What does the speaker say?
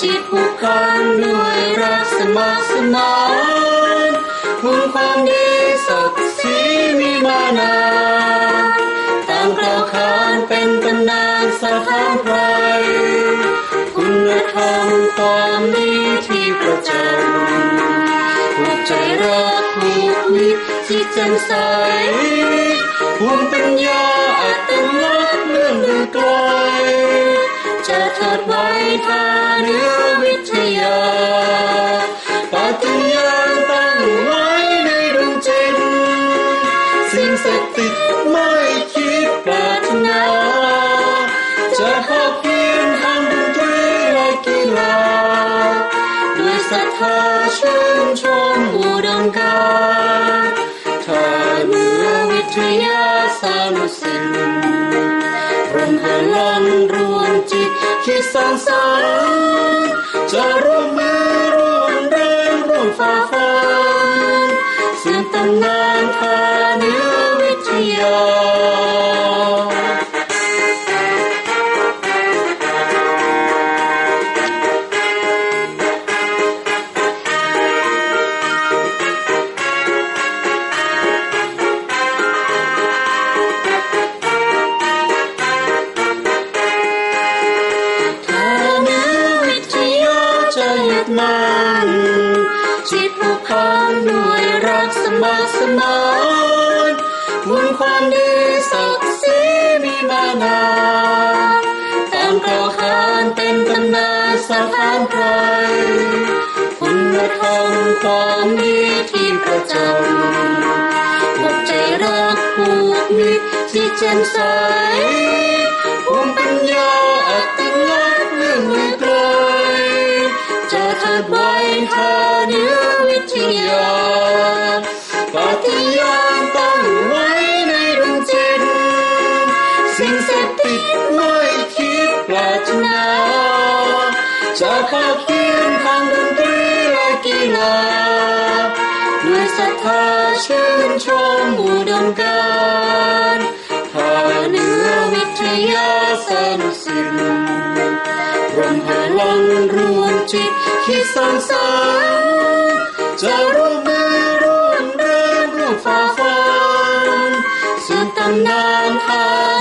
จิตผูกพันด้วยรักสมัครสมานคุณความดีศักดิ์ศรีมีมานานต่างกล่าวขานเป็นตำนานสถานไพรคุณธรรมความดีที่ประจำผูกใจรักผูกมิตรที่แจ่มใสภูมิปัญญาอัตลักษณ์เลื่อนลือไกล จะเถิดไว้ท่าเนื้อวิทยาปฏิญาณตั้งไว้ในดวงจิตสิ่งศักดิ์สิทธิ์ไม่คิดปรารถนาจะภาคเพียรทำดนตรีและกีฬาด้วยศรัทธาชื่นชมอุดมการท่าเนื้อวิทยาสานุสินรวมพลังรวมจิต คิดสร้างสรรค์จะร่วมมือร่วมแรงร่วมฝ่าฟันสิ่งตำนานพานี้ นจิตผูกพันด้วยรักสมัครสมานบุญความดีศักดิ์ศรีมีมานานตามกล่าวขานเป็นตำนานสถานไพรคุณธรรมความดีที่ประจำผูกใจรักผูกมิตรที่แจ่มใสภูมิปัญญา สิ่งศักดิ์สิทธิ์ไม่คิดปรารถนาจะภาคเพียรทางดนตรีและกีฬาด้วยศรัทธาชื่นชมอุดมการณ์พาเนื้อวิทยาสนุสินรวมพลังรวมจิตคิดสร้างสรรค์จะร่วมมือร่วมแรงร่วมฝ่าฟันซึ่งตำนานพา